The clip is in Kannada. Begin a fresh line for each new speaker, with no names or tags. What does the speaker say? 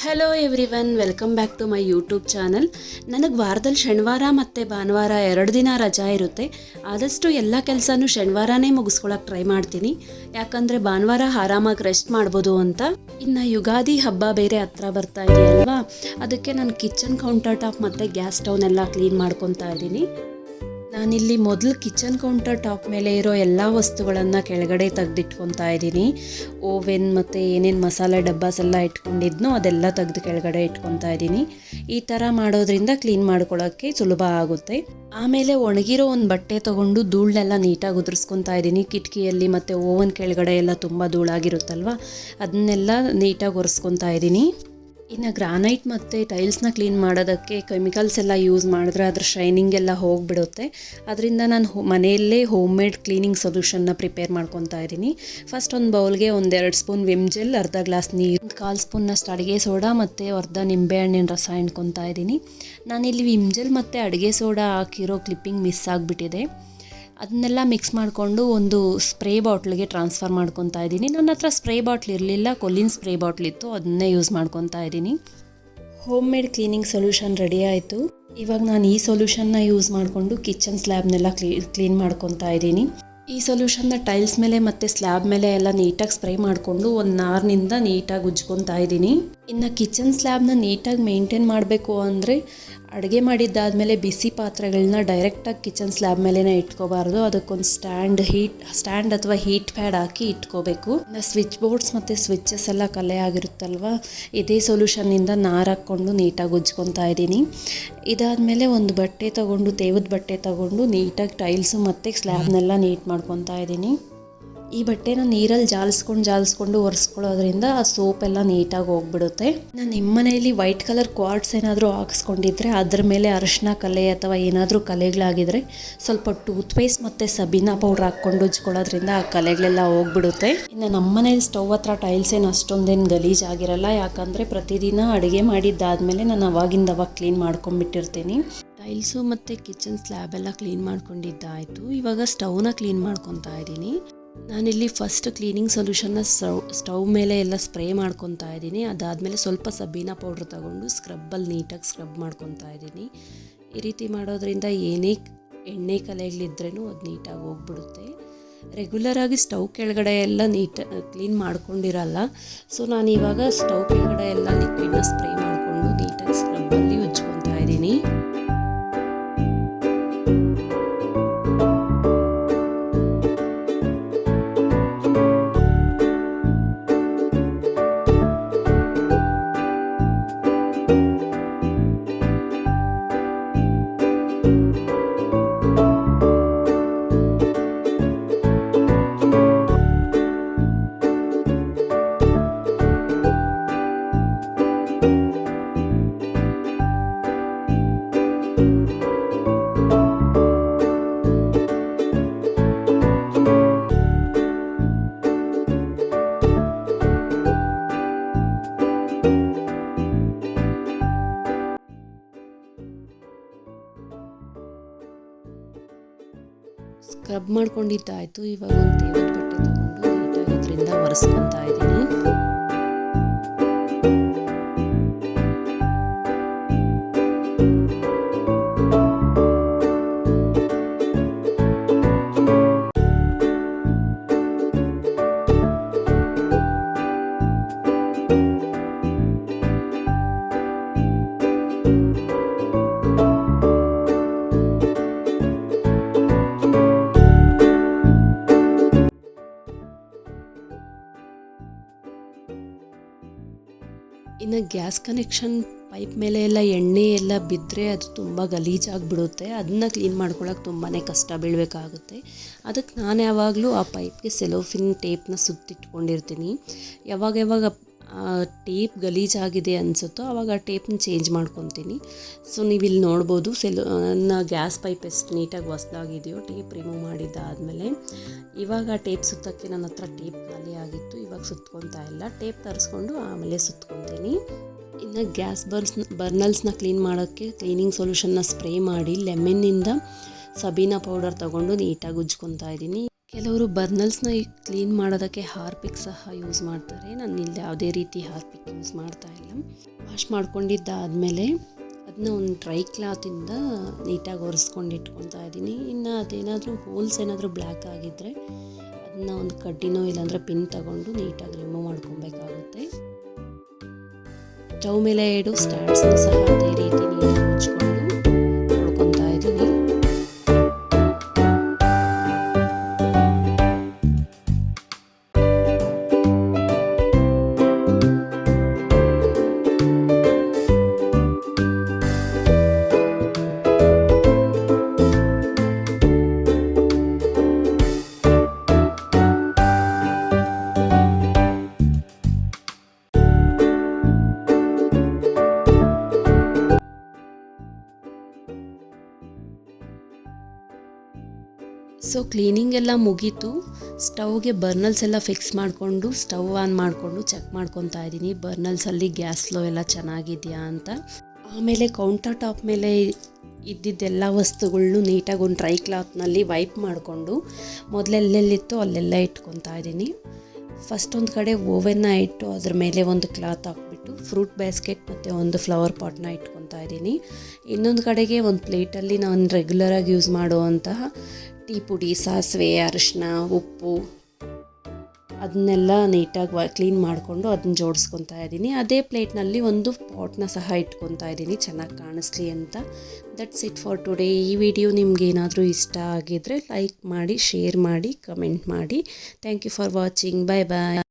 Hello everyone welcome back to my YouTube channel ನನಗೆ ವಾರದಲ್ಲಿ ಶನಿವಾರ ಮತ್ತು ಭಾನುವಾರ ಎರಡು ದಿನ ರಜಾ ಇರುತ್ತೆ. ಆದಷ್ಟು ಎಲ್ಲ ಕೆಲಸನೂ ಶನಿವಾರನೇ ಮುಗಿಸ್ಕೊಳಕ್ಕೆ ಟ್ರೈ ಮಾಡ್ತೀನಿ. ಯಾಕಂದರೆ ಭಾನುವಾರ ಆರಾಮಾಗಿ ರೆಸ್ಟ್ ಮಾಡ್ಬೋದು ಅಂತ. ಇನ್ನು ಯುಗಾದಿ ಹಬ್ಬ ಬೇರೆ ಹತ್ರ ಬರ್ತಾ ಇದೆ ಅಲ್ವಾ? ಅದಕ್ಕೆ ನಾನು ಕಿಚನ್ ಕೌಂಟರ್ ಟಾಪ್ ಮತ್ತು ಗ್ಯಾಸ್ ಸ್ಟೌನೆಲ್ಲ ಕ್ಲೀನ್ ಮಾಡ್ಕೊತಾ ಇದ್ದೀನಿ. ನಾನಿಲ್ಲಿ ಮೊದಲು ಕಿಚನ್ ಕೌಂಟರ್ ಟಾಪ್ ಮೇಲೆ ಇರೋ ಎಲ್ಲ ವಸ್ತುಗಳನ್ನು ಕೆಳಗಡೆ ತೆಗೆದಿಟ್ಕೊತಾ ಇದ್ದೀನಿ. ಓವೆನ್ ಮತ್ತು ಏನೇನು ಮಸಾಲೆ ಡಬ್ಬಾಸ್ ಎಲ್ಲ ಇಟ್ಕೊಂಡಿದ್ನೋ ಅದೆಲ್ಲ ತೆಗೆದು ಕೆಳಗಡೆ ಇಟ್ಕೊತಾ ಇದ್ದೀನಿ. ಈ ಥರ ಮಾಡೋದ್ರಿಂದ ಕ್ಲೀನ್ ಮಾಡ್ಕೊಳ್ಳೋಕ್ಕೆ ಸುಲಭ ಆಗುತ್ತೆ. ಆಮೇಲೆ ಒಣಗಿರೋ ಒಂದು ಬಟ್ಟೆ ತೊಗೊಂಡು ಧೂಳನ್ನೆಲ್ಲ ನೀಟಾಗಿ ಉದುರಿಸ್ಕೊತಾ ಇದ್ದೀನಿ. ಕಿಟಕಿಯಲ್ಲಿ ಮತ್ತು ಓವನ್ ಕೆಳಗಡೆ ಎಲ್ಲ ತುಂಬ ಧೂಳಾಗಿರುತ್ತಲ್ವ? ಅದನ್ನೆಲ್ಲ ನೀಟಾಗಿ ಒರೆಸ್ಕೊತಾ ಇದ್ದೀನಿ. ಇನ್ನು ಗ್ರಾನೈಟ್ ಮತ್ತು ಟೈಲ್ಸ್ನ ಕ್ಲೀನ್ ಮಾಡೋದಕ್ಕೆ ಕೆಮಿಕಲ್ಸ್ ಎಲ್ಲ ಯೂಸ್ ಮಾಡಿದ್ರೆ ಅದ್ರ ಶೈನಿಂಗ್ ಎಲ್ಲ ಹೋಗಿಬಿಡುತ್ತೆ. ಅದರಿಂದ ನಾನು ಮನೆಯಲ್ಲೇ ಹೋಮ್ ಮೇಡ್ ಕ್ಲೀನಿಂಗ್ ಸೊಲ್ಯೂಷನ್ನ ಪ್ರಿಪೇರ್ ಮಾಡ್ಕೊತಾ ಇದ್ದೀನಿ. ಫಸ್ಟ್ ಒಂದು ಬೌಲ್ಗೆ ಒಂದೆರಡು ಸ್ಪೂನ್ ವಿಮ್ ಜೆಲ್, ಅರ್ಧ ಗ್ಲಾಸ್ ನೀರು, ಒಂದು ಕಾಲು ಸ್ಪೂನ್ನಷ್ಟು ಅಡುಗೆ ಸೋಡಾ ಮತ್ತು ಅರ್ಧ ನಿಂಬೆಹಣ್ಣಿನ ರಸ ಇದ್ದೀನಿ. ನಾನಿಲ್ಲಿ ವಿಮ್ ಜೆಲ್ ಮತ್ತು ಅಡುಗೆ ಸೋಡಾ ಹಾಕಿರೋ ಕ್ಲಿಪ್ಪಿಂಗ್ ಮಿಸ್ ಆಗಿಬಿಟ್ಟಿದೆ. ಅದನ್ನೆಲ್ಲ ಮಿಕ್ಸ್ ಮಾಡಿಕೊಂಡು ಒಂದು ಸ್ಪ್ರೇ ಬಾಟ್ಲಿಗೆ ಟ್ರಾನ್ಸ್ಫರ್ ಮಾಡ್ಕೊತಾ ಇದ್ದೀನಿ. ನನ್ನ ಹತ್ರ ಸ್ಪ್ರೇ ಬಾಟ್ಲ್ ಇರಲಿಲ್ಲ ಕೊಲ್ಲಿನ ಸ್ಪ್ರೇ ಬಾಟ್ಲ್ ಇತ್ತು, ಅದನ್ನೇ ಯೂಸ್ ಮಾಡ್ಕೊತಾ ಇದ್ದೀನಿ. Home made cleaning solution ready ಆಯಿತು. ಇವಾಗ ನಾನು ಈ ಸೊಲ್ಯೂಷನ್ನ ಯೂಸ್ ಮಾಡಿಕೊಂಡು ಕಿಚನ್ ಸ್ಲ್ಯಾಬ್ನೆಲ್ಲ ಕ್ಲೀ ಕ್ಲೀನ್ ಮಾಡ್ಕೊತಾ ಇದ್ದೀನಿ. ಈ ಸೊಲ್ಯೂಷನ್ನ ಟೈಲ್ಸ್ ಮೇಲೆ ಮತ್ತು ಸ್ಲ್ಯಾಬ್ ಮೇಲೆ ಎಲ್ಲ ನೀಟಾಗಿ ಸ್ಪ್ರೇ ಮಾಡಿಕೊಂಡು ಒಂದು ನಾರಿನಿಂದ ನೀಟಾಗಿ ಉಜ್ಕೊತಾ ಇದ್ದೀನಿ. ಇನ್ನು ಕಿಚನ್ ಸ್ಲ್ಯಾಬ್ನ ನೀಟಾಗಿ ಮೇಂಟೈನ್ ಮಾಡಬೇಕು ಅಂದರೆ ಅಡುಗೆ ಮಾಡಿದ್ದಾದಮೇಲೆ ಬಿಸಿ ಪಾತ್ರೆಗಳನ್ನ ಡೈರೆಕ್ಟಾಗಿ ಕಿಚನ್ ಸ್ಲ್ಯಾಬ್ ಮೇಲೇ ಇಟ್ಕೋಬಾರ್ದು. ಅದಕ್ಕೊಂದು ಸ್ಟ್ಯಾಂಡ್ ಹೀಟ್ ಸ್ಟ್ಯಾಂಡ್ ಅಥವಾ ಹೀಟ್ ಪ್ಯಾಡ್ ಹಾಕಿ ಇಟ್ಕೋಬೇಕು. ಇನ್ನು ಸ್ವಿಚ್ ಬೋರ್ಡ್ಸ್ ಮತ್ತು ಸ್ವಿಚ್ಚಸ್ ಎಲ್ಲ ಕಲೆ ಆಗಿರುತ್ತಲ್ವ? ಇದೇ ಸೊಲ್ಯೂಷನ್ನಿಂದ ನಾರು ಹಾಕ್ಕೊಂಡು ನೀಟಾಗಿ ಉಜ್ಕೊತಾ ಇದ್ದೀನಿ. ಇದಾದಮೇಲೆ ಒಂದು ಬಟ್ಟೆ ತೊಗೊಂಡು, ತೇವದ ಬಟ್ಟೆ ತೊಗೊಂಡು ನೀಟಾಗಿ ಟೈಲ್ಸು ಮತ್ತು ಸ್ಲ್ಯಾಬ್ನೆಲ್ಲ ನೀಟ್ ಮಾಡ್ಕೊತಾ ಇದ್ದೀನಿ. ಈ ಬಟ್ಟೆನ ನೀರಲ್ಲಿ ಜಾಲಿಸ್ಕೊಂಡು ಜಾಲಿಸ್ಕೊಂಡು ಒರೆಸ್ಕೊಳ್ಳೋದ್ರಿಂದ ಆ ಸೋಪ್ ಎಲ್ಲ ನೀಟಾಗಿ ಹೋಗ್ಬಿಡುತ್ತೆ. ನಾನು ನಿಮ್ಮ ಮನೆಯಲ್ಲಿ ವೈಟ್ ಕಲರ್ ಕ್ವಾರ್ಟ್ಸ್ ಏನಾದರೂ ಹಾಕ್ಸ್ಕೊಂಡಿದ್ರೆ ಅದ್ರ ಮೇಲೆ ಅರಶಿನ ಕಲೆ ಅಥವಾ ಏನಾದರೂ ಕಲೆಗಳಾಗಿದ್ರೆ ಸ್ವಲ್ಪ ಟೂತ್ ಪೇಸ್ಟ್ ಮತ್ತು ಸಬೀನಾ ಪೌಡ್ರ್ ಹಾಕ್ಕೊಂಡು ಉಜ್ಕೊಳ್ಳೋದ್ರಿಂದ ಆ ಕಲೆಗಳೆಲ್ಲ ಹೋಗ್ಬಿಡುತ್ತೆ. ಇನ್ನು ನಮ್ಮ ಮನೇಲಿ ಸ್ಟವ್ ಹತ್ರ ಟೈಲ್ಸ್ ಏನು ಅಷ್ಟೊಂದೇನು ಗಲೀಜಾಗಿರಲ್ಲ ಯಾಕಂದರೆ ಪ್ರತಿದಿನ ಅಡುಗೆ ಮಾಡಿದ್ದಾದಮೇಲೆ ನಾನು ಅವಾಗಿಂದ ಅವಾಗ ಕ್ಲೀನ್ ಮಾಡ್ಕೊಂಡ್ಬಿಟ್ಟಿರ್ತೀನಿ. ಟೈಲ್ಸು ಮತ್ತು ಕಿಚನ್ ಸ್ಲ್ಯಾಬ್ ಎಲ್ಲ ಕ್ಲೀನ್ ಮಾಡ್ಕೊಂಡಿದ್ದಾಯಿತು. ಇವಾಗ ಸ್ಟವ್ನ ಕ್ಲೀನ್ ಮಾಡ್ಕೊತಾ ಇದ್ದೀನಿ. ನಾನಿಲ್ಲಿ ಫಸ್ಟ್ ಕ್ಲೀನಿಂಗ್ ಸೊಲ್ಯೂಷನ್ನ ಸ್ಟವ್ ಸ್ಟವ್ ಮೇಲೆ ಎಲ್ಲ ಸ್ಪ್ರೇ ಮಾಡ್ಕೊತಾ ಇದ್ದೀನಿ. ಅದಾದಮೇಲೆ ಸ್ವಲ್ಪ ಸಬೀನಾ ಪೌಡ್ರ್ ತಗೊಂಡು ಸ್ಕ್ರಬ್ಬಲ್ಲಿ ನೀಟಾಗಿ ಸ್ಕ್ರಬ್ ಮಾಡ್ಕೊತಾ ಇದ್ದೀನಿ. ಈ ರೀತಿ ಮಾಡೋದ್ರಿಂದ ಏನೇ ಎಣ್ಣೆ ಕಲೆಗಳಿದ್ರೂ ಅದು ನೀಟಾಗಿ ಹೋಗ್ಬಿಡುತ್ತೆ. ರೆಗ್ಯುಲರಾಗಿ ಸ್ಟವ್ ಕೆಳಗಡೆ ಎಲ್ಲ ನೀಟ್ ಕ್ಲೀನ್ ಮಾಡ್ಕೊಂಡಿರಲ್ಲ. ಸೊ ನಾನು ಇವಾಗ ಸ್ಟವ್ ಕೆಳಗಡೆ ಎಲ್ಲ ಲಿಕ್ವಿಡ್ನ ಸ್ಪ್ರೇ ಮಾಡಿಕೊಂಡು ಸ್ಕ್ರಬ್ ಮಾಡ್ಕೊಂಡಿದ್ದಾಯಿತು. ಇವಾಗ ಒಂದು ಬಟ್ಟೆ ತಗೊಂಡು ನೀಟಾಗಿ ಅದರಿಂದ ಒರೆಸ್ಕೊತಾ ಇದ್ದೀನಿ. ಇನ್ನು ಗ್ಯಾಸ್ ಕನೆಕ್ಷನ್ ಪೈಪ್ ಮೇಲೆ ಎಲ್ಲ ಎಣ್ಣೆ ಎಲ್ಲ ಬಿದ್ದರೆ ಅದು ತುಂಬ ಗಲೀಜಾಗಿಬಿಡುತ್ತೆ. ಅದನ್ನ ಕ್ಲೀನ್ ಮಾಡ್ಕೊಳ್ಳೋಕೆ ತುಂಬಾ ಕಷ್ಟ ಬೀಳಬೇಕಾಗುತ್ತೆ. ಅದಕ್ಕೆ ನಾನು ಯಾವಾಗಲೂ ಆ ಪೈಪ್ಗೆ ಸೆಲೋಫಿನ್ ಟೇಪ್ನ ಸುತ್ತಿಟ್ಕೊಂಡಿರ್ತೀನಿ. ಯಾವಾಗ ಯಾವಾಗ ಟೇಪ್ ಗಲೀಜಾಗಿದೆ ಅನಿಸುತ್ತೋ ಆವಾಗ ಆ ಟೇಪ್ನ ಚೇಂಜ್ ಮಾಡ್ಕೊತೀನಿ. ಸೊ ನೀವು ಇಲ್ಲಿ ನೋಡ್ಬೋದು, ಸೆಲ್ ನನ್ನ ಗ್ಯಾಸ್ ಪೈಪ್ ಎಷ್ಟು ನೀಟಾಗಿ ಹೊಸ್ದಾಗಿದೆಯೋ, ಟೇಪ್ ರಿಮೂವ್ ಮಾಡಿದ್ದಾದಮೇಲೆ ಇವಾಗ ಆ ಟೇಪ್ ಸುತ್ತಕ್ಕೆ ನನ್ನ ಹತ್ರ ಟೇಪ್ ಖಾಲಿ ಆಗಿತ್ತು. ಇವಾಗ ಸುತ್ಕೊತಾ ಇಲ್ಲ. ಟೇಪ್ ತರಿಸ್ಕೊಂಡು ಆಮೇಲೆ ಸುತ್ಕೊತೀನಿ ಇನ್ನು ಗ್ಯಾಸ್ ಬರ್ಸ್, ಬರ್ನಲ್ಸ್ನ ಕ್ಲೀನ್ ಮಾಡೋಕ್ಕೆ ಕ್ಲೀನಿಂಗ್ ಸೊಲ್ಯೂಷನ್ನ ಸ್ಪ್ರೇ ಮಾಡಿ ಲೆಮನ್ನಿಂದ ಸಬೀನಾ ಪೌಡರ್ ತಗೊಂಡು ನೀಟಾಗಿ ಉಜ್ಕೊತಾ ಇದ್ದೀನಿ. ಕೆಲವರು ಬರ್ನಲ್ಸ್ನ ಕ್ಲೀನ್ ಮಾಡೋದಕ್ಕೆ ಹಾರ್ಪಿಕ್ ಸಹ ಯೂಸ್ ಮಾಡ್ತಾರೆ. ನಾನು ಇಲ್ಲಿ ಯಾವುದೇ ರೀತಿ ಹಾರ್ಪಿಕ್ ಯೂಸ್ ಮಾಡ್ತಾ ಇಲ್ಲ. ವಾಶ್ ಮಾಡ್ಕೊಂಡಿದ್ದಾದಮೇಲೆ ಅದನ್ನ ಒಂದು ಡ್ರೈ ಕ್ಲಾತಿಂದ ನೀಟಾಗಿ ಒರೆಸ್ಕೊಂಡು ಇಟ್ಕೊತಾ ಇದ್ದೀನಿ. ಇನ್ನು ಅದೇನಾದರೂ ಹೋಲ್ಸ್ ಏನಾದರೂ ಬ್ಲ್ಯಾಕ್ ಆಗಿದ್ದರೆ ಅದನ್ನ ಒಂದು ಕಡ್ಡಿನೋ ಇಲ್ಲಾಂದರೆ ಪಿನ್ ತಗೊಂಡು ನೀಟಾಗಿ ರಿಮೂವ್ ಮಾಡ್ಕೊಬೇಕಾಗುತ್ತೆ ಸ್ಟವ್ ಮೇಲೆ ಇಡು ಸ್ಟ್ಯಾಂಡ್ಸ್ ಸಹ ಅದೇ ಸೊ ಕ್ಲೀನಿಂಗ್ ಎಲ್ಲ ಮುಗೀತು. ಸ್ಟವ್ಗೆ ಬರ್ನಲ್ಸ್ ಎಲ್ಲ ಫಿಕ್ಸ್ ಮಾಡಿಕೊಂಡು, ಸ್ಟವ್ ಆನ್ ಮಾಡಿಕೊಂಡು ಚೆಕ್ ಮಾಡ್ಕೊತಾ ಇದ್ದೀನಿ. ಬರ್ನಲ್ಸಲ್ಲಿ ಗ್ಯಾಸ್ ಫ್ಲೋ ಎಲ್ಲ ಚೆನ್ನಾಗಿದೆಯಾ ಅಂತ. ಆಮೇಲೆ ಕೌಂಟರ್ ಟಾಪ್ ಮೇಲೆ ಇದ್ದಿದ್ದೆಲ್ಲ ವಸ್ತುಗಳ್ನು ನೀಟಾಗಿ ಒಂದು ಡ್ರೈ ಕ್ಲಾತ್ನಲ್ಲಿ ವೈಪ್ ಮಾಡಿಕೊಂಡು ಮೊದಲೆಲ್ಲೆಲ್ಲಿತ್ತು ಅಲ್ಲೆಲ್ಲ ಇಟ್ಕೊತಾ ಇದ್ದೀನಿ. ಫಸ್ಟ್ ಒಂದು ಕಡೆ ಓವೆನ್ನ ಇಟ್ಟು ಅದ್ರ ಮೇಲೆ ಒಂದು ಕ್ಲಾತ್ ಹಾಕ್ಬಿಟ್ಟು ಫ್ರೂಟ್ ಬ್ಯಾಸ್ಕೆಟ್ ಮತ್ತು ಒಂದು ಫ್ಲವರ್ ಪಾಟ್ನ ಇಟ್ಕೊತಾ ಇದ್ದೀನಿ. ಇನ್ನೊಂದು ಕಡೆಗೆ ಒಂದು ಪ್ಲೇಟಲ್ಲಿ ನಾನು ರೆಗ್ಯುಲರಾಗಿ ಯೂಸ್ ಮಾಡುವಂತಹ ಟೀ ಪುಡಿ, ಸಾಸಿವೆ ಅರಿಶಿನ ಉಪ್ಪು ಅದನ್ನೆಲ್ಲ ನೀಟಾಗಿ ಕ್ಲೀನ್ ಮಾಡಿಕೊಂಡು ಅದನ್ನ ಜೋಡಿಸ್ಕೊತಾ ಇದ್ದೀನಿ. ಅದೇ ಪ್ಲೇಟ್ನಲ್ಲಿ ಒಂದು ಪಾಟ್ನ ಸಹ ಇಟ್ಕೊತಾ ಇದ್ದೀನಿ. ಚೆನ್ನಾಗಿ ಕಾಣಿಸ್ಲಿ ಅಂತ. ದಟ್ಸ್ ಇಟ್ ಫಾರ್ ಟುಡೇ ಈ ವಿಡಿಯೋ ನಿಮ್ಗೆ ಏನಾದರೂ ಇಷ್ಟ ಆಗಿದ್ದರೆ ಲೈಕ್ ಮಾಡಿ ಶೇರ್ ಮಾಡಿ ಕಮೆಂಟ್ ಮಾಡಿ. Thank you for watching bye bye